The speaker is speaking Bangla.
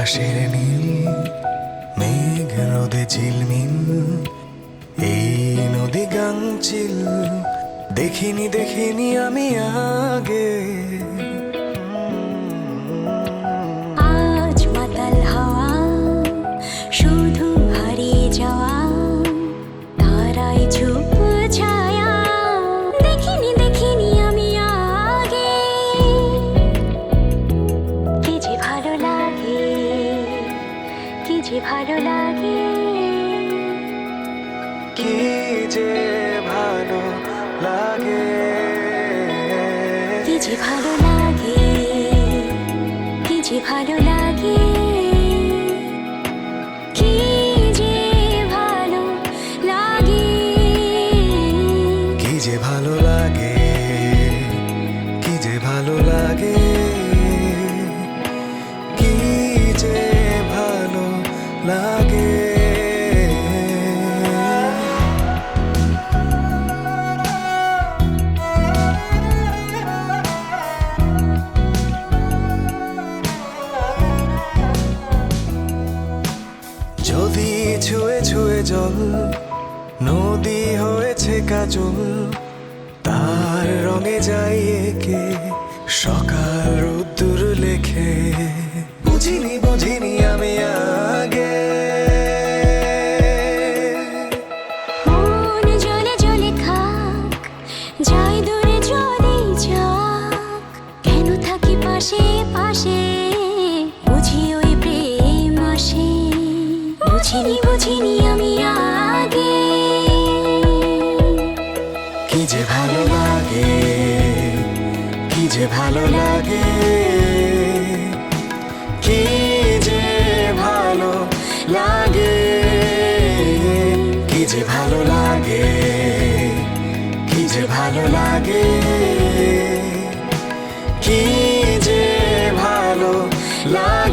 আকাশের নীল মেঘ রোদে ঝিলমিল এই নদী গাঙ্গিল দেখিনি দেখিনি আমি আগে। যে ভালো লাগে। কি যে ভালো লাগে। কি যে ভালো লাগে। জল, নদী হয়েছে কাজল, তার রঙে যাই একে সকাল রোদ্দুর লেখে। বুঝিনি বুঝিনি আমি আগে। যাই থাকি পাশে পাশে? বুঝিনি বুঝিনি আমি আগে। কি যে ভালো লাগে, কি যে ভালো লাগে, কি যে ভালো লাগে, কি যে ভালো লাগে, কি যে ভালো লাগে, কি যে ভালো লাগে।